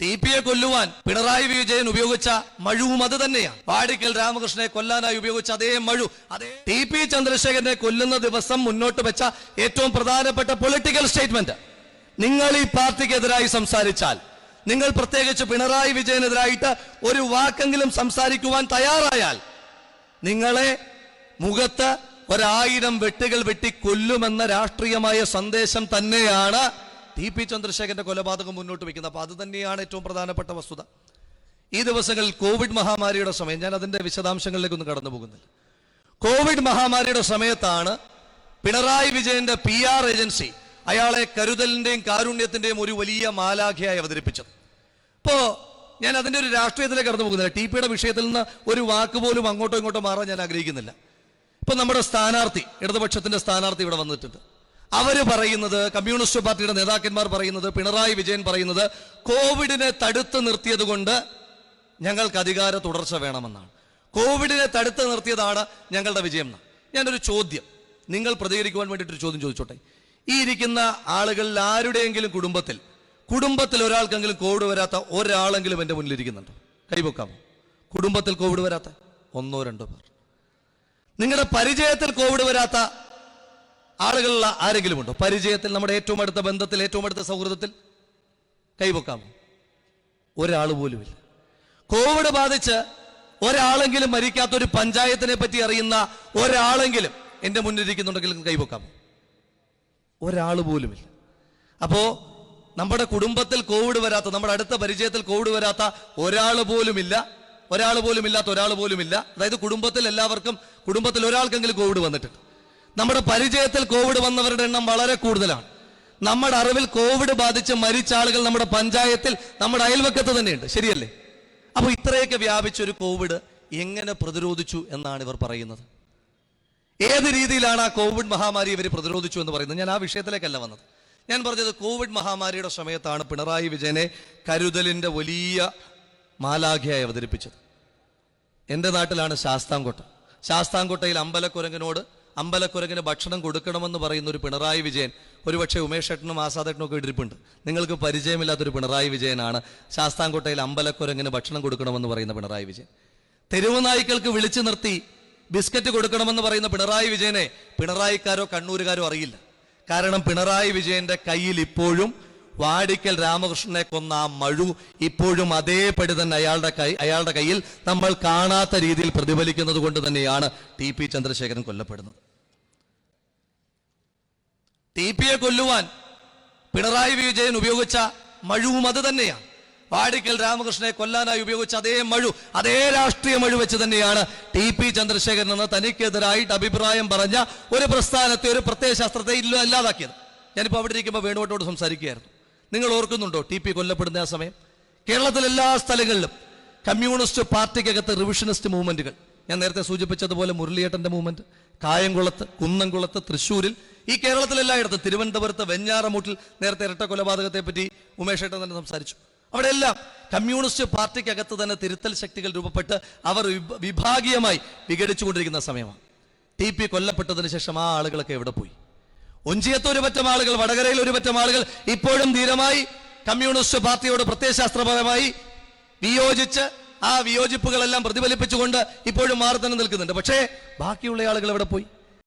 T പിയെ കൊല്ലുവാൻ പിണറായി വിജയൻ ഉപയോഗിച്ച മഴുവും അത് തന്നെയാണ് വാടിക്കൽ രാമകൃഷ്ണനെ കൊല്ലാനായി ഉപയോഗിച്ച അതേ മഴു അതേ ടി പി ചന്ദ്രശേഖരനെ കൊല്ലുന്ന ദിവസം മുന്നോട്ട് വെച്ച ഏറ്റവും പ്രധാനപ്പെട്ട പൊളിറ്റിക്കൽ സ്റ്റേറ്റ്മെന്റ് നിങ്ങൾ ഈ പാർട്ടിക്കെതിരായി സംസാരിച്ചാൽ നിങ്ങൾ പ്രത്യേകിച്ച് പിണറായി വിജയനെതിരായിട്ട് ഒരു വാക്കെങ്കിലും സംസാരിക്കുവാൻ തയ്യാറായാൽ നിങ്ങളെ മുഖത്ത് ഒരായിരം വെട്ടുകൾ വെട്ടി കൊല്ലുമെന്ന രാഷ്ട്രീയമായ സന്ദേശം തന്നെയാണ് ടി പി ചന്ദ്രശേഖരന്റെ കൊലപാതകം മുന്നോട്ട് വയ്ക്കുന്നത്. അപ്പൊ അത് തന്നെയാണ് ഏറ്റവും പ്രധാനപ്പെട്ട വസ്തുത. ഈ ദിവസങ്ങളിൽ കോവിഡ് മഹാമാരിയുടെ സമയം ഞാൻ അതിന്റെ വിശദാംശങ്ങളിലേക്കൊന്നും കടന്നു പോകുന്നില്ല. കോവിഡ് മഹാമാരിയുടെ സമയത്താണ് പിണറായി വിജയന്റെ പി ആർ ഏജൻസി അയാളെ കരുതലിന്റെയും കാരുണ്യത്തിന്റെയും ഒരു വലിയ മാലാഖയായി അവതരിപ്പിച്ചത്. ഇപ്പോ ഞാൻ അതിന്റെ ഒരു രാഷ്ട്രീയത്തിലേക്ക് കടന്നു പോകുന്നില്ല. ടി പിയുടെ വിഷയത്തിൽ നിന്ന് ഒരു വാക്ക് പോലും അങ്ങോട്ടോ ഇങ്ങോട്ടോ മാറാൻ ഞാൻ ആഗ്രഹിക്കുന്നില്ല. ഇപ്പൊ നമ്മുടെ സ്ഥാനാർത്ഥി ഇടതുപക്ഷത്തിന്റെ സ്ഥാനാർത്ഥി ഇവിടെ വന്നിട്ടുണ്ട്. അവർ പറയുന്നത് കമ്മ്യൂണിസ്റ്റ് പാർട്ടിയുടെ നേതാക്കന്മാർ പറയുന്നത് പിണറായി വിജയൻ പറയുന്നത് കോവിഡിനെ തടുത്തു നിർത്തിയത് കൊണ്ട് ഞങ്ങൾക്ക് അധികാര തുടർച്ച വേണമെന്നാണ്. കോവിഡിനെ തടുത്തു നിർത്തിയതാണ് ഞങ്ങളുടെ വിജയം എന്നാണ് ഞാനൊരു ചോദ്യം നിങ്ങൾ പ്രതികരിക്കുവാൻ വേണ്ടിയിട്ടൊരു ചോദ്യം ചോദിച്ചോട്ടെ. ഈ ഇരിക്കുന്ന ആളുകളിൽ ആരുടെയെങ്കിലും കുടുംബത്തിൽ കുടുംബത്തിൽ ഒരാൾക്കെങ്കിലും കോവിഡ് വരാത്ത ഒരാളെങ്കിലും എന്റെ മുന്നിൽ ഇരിക്കുന്നുണ്ടോ? കൈവക്കാമോ? കുടുംബത്തിൽ കോവിഡ് വരാത്ത ഒന്നോ രണ്ടോ പേർ. നിങ്ങളുടെ പരിചയത്തിൽ കോവിഡ് വരാത്ത ആളുകളിൽ ആരെങ്കിലും ഉണ്ടോ പരിചയത്തിൽ നമ്മുടെ ഏറ്റവും അടുത്ത ബന്ധത്തിൽ ഏറ്റവും അടുത്ത സൗഹൃദത്തിൽ കൈവക്കാമോ? ഒരാൾ പോലുമില്ല കോവിഡ് ബാധിച്ച് ഒരാളെങ്കിലും മരിക്കാത്ത ഒരു പഞ്ചായത്തിനെ പറ്റി അറിയുന്ന ഒരാളെങ്കിലും എന്റെ മുന്നിലിരിക്കുന്നുണ്ടെങ്കിൽ കൈവക്കാമോ? ഒരാൾ പോലുമില്ല അപ്പോ നമ്മുടെ കുടുംബത്തിൽ കോവിഡ് വരാത്ത നമ്മുടെ അടുത്ത പരിചയത്തിൽ കോവിഡ് വരാത്ത ഒരാൾ പോലുമില്ല ഒരാൾ പോലുമില്ലാത്ത ഒരാൾ പോലുമില്ല അതായത് കുടുംബത്തിൽ എല്ലാവർക്കും കുടുംബത്തിൽ ഒരാൾക്കെങ്കിലും കോവിഡ് വന്നിട്ടുണ്ട്. നമ്മുടെ പരിചയത്തിൽ കോവിഡ് വന്നവരുടെ എണ്ണം വളരെ കൂടുതലാണ്. നമ്മുടെ അറിവിൽ കോവിഡ് ബാധിച്ച് മരിച്ച ആളുകൾ നമ്മുടെ പഞ്ചായത്തിൽ നമ്മുടെ അയൽവക്കത്ത് തന്നെയുണ്ട്. ശരിയല്ലേ? അപ്പോൾ ഇത്രയൊക്കെ വ്യാപിച്ച ഒരു കോവിഡ് എങ്ങനെ പ്രതിരോധിച്ചു എന്നാണ് ഇവർ പറയുന്നത്? ഏത് രീതിയിലാണ് ആ കോവിഡ് മഹാമാരി ഇവർ പ്രതിരോധിച്ചു എന്ന് പറയുന്നത്? ഞാൻ ആ വിഷയത്തിലേക്കല്ല വന്നത്. ഞാൻ പറഞ്ഞത് കോവിഡ് മഹാമാരിയുടെ സമയത്താണ് പിണറായി വിജയനെ കരുതലിന്റെ വലിയ മാലാഖയായി അവതരിപ്പിച്ചത്. എന്റെ നാട്ടിലാണ് ശാസ്താംകോട്ട. ശാസ്താംകോട്ടയിൽ അമ്പലക്കുരങ്ങനോട് അമ്പലക്കുരങ്ങിന് ഭക്ഷണം കൊടുക്കണമെന്ന് പറയുന്ന ഒരു പിണറായി വിജയൻ ഒരുപക്ഷെ ഉമേഷ് ഏട്ടനും ആസാദേട്ടനും ഒക്കെ ഇടിരിപ്പുണ്ട്. നിങ്ങൾക്ക് പരിചയമില്ലാത്തൊരു പിണറായി വിജയനാണ് ശാസ്താംകോട്ടയിൽ അമ്പലക്കുരങ്ങിന് ഭക്ഷണം കൊടുക്കണമെന്ന് പറയുന്ന പിണറായി വിജയൻ. തെരുവുനായ്ക്കൾക്ക് വിളിച്ചു നിർത്തി ബിസ്ക്കറ്റ് കൊടുക്കണമെന്ന് പറയുന്ന പിണറായി വിജയനെ പിണറായിക്കാരോ കണ്ണൂരുകാരോ അറിയില്ല. കാരണം പിണറായി വിജയന്റെ കയ്യിൽ ഇപ്പോഴും വാടിക്കൽ രാമകൃഷ്ണനെ കൊന്ന ആ മഴു ഇപ്പോഴും അതേപടി തന്നെ അയാളുടെ കൈ അയാളുടെ കയ്യിൽ നമ്മൾ കാണാത്ത രീതിയിൽ പ്രതിഫലിക്കുന്നത് കൊണ്ട് തന്നെയാണ് ടി പി ചന്ദ്രശേഖരൻ കൊല്ലപ്പെടുന്നത്. ടി പിയെ കൊല്ലുവാൻ പിണറായി വിജയൻ ഉപയോഗിച്ച മഴുവും അത് തന്നെയാണ്. വാടിക്കൽ രാമകൃഷ്ണനെ കൊല്ലാനായി ഉപയോഗിച്ച അതേ മഴു അതേ രാഷ്ട്രീയ മഴു വെച്ച് തന്നെയാണ് ടി പി ചന്ദ്രശേഖരൻ എന്ന തനിക്കെതിരായിട്ട് അഭിപ്രായം പറഞ്ഞ ഒരു പ്രസ്ഥാനത്തെ ഒരു പ്രത്യയശാസ്ത്രത്തെ ഇല്ല ഇല്ലാതാക്കിയത്. ഞാനിപ്പോൾ അവിടെ ഇരിക്കുമ്പോൾ വേണുവട്ടോട് സംസാരിക്കുകയായിരുന്നു. നിങ്ങൾ ഓർക്കുന്നുണ്ടോ ടി പി കൊല്ലപ്പെടുന്ന ആ സമയം? കേരളത്തിലെല്ലാ സ്ഥലങ്ങളിലും കമ്മ്യൂണിസ്റ്റ് പാർട്ടിക്കകത്ത് റിവിഷനിസ്റ്റ് മൂവ്മെന്റുകൾ. ഞാൻ നേരത്തെ സൂചിപ്പിച്ചതുപോലെ മുരളിയേട്ടന്റെ മൂവ്മെന്റ് കായംകുളത്ത് കുന്നംകുളത്ത് തൃശ്ശൂരിൽ ഈ കേരളത്തിലെല്ലായിടത്തും തിരുവനന്തപുരത്ത് വെഞ്ഞാറമൂട്ടിൽ നേരത്തെ ഇരട്ട കൊലപാതകത്തെ പറ്റി ഉമേഷ് ഏട്ടൻ തന്നെ സംസാരിച്ചു. അവിടെ എല്ലാം കമ്മ്യൂണിസ്റ്റ് പാർട്ടിക്കകത്ത് തന്നെ തിരുത്തൽ ശക്തികൾ രൂപപ്പെട്ട് അവർ വിഭാഗീയമായി വിഘടിച്ചുകൊണ്ടിരിക്കുന്ന സമയമാണ്. ടി പി കൊല്ലപ്പെട്ടതിന് ശേഷം ആ ആളുകളൊക്കെ എവിടെ പോയി? ഒഞ്ചിയത്ത് ഒരു പറ്റം ആളുകൾ വടകരയിൽ ഒരു പറ്റം ആളുകൾ ഇപ്പോഴും ധീരമായി കമ്മ്യൂണിസ്റ്റ് പാർട്ടിയോട് പ്രത്യയശാസ്ത്രപരമായി വിയോജിച്ച് ആ വിയോജിപ്പുകളെല്ലാം പ്രതിഫലിപ്പിച്ചുകൊണ്ട് ഇപ്പോഴും മാറി തന്നെ നിൽക്കുന്നുണ്ട്. പക്ഷേ ബാക്കിയുള്ള ആളുകൾ എവിടെ പോയി?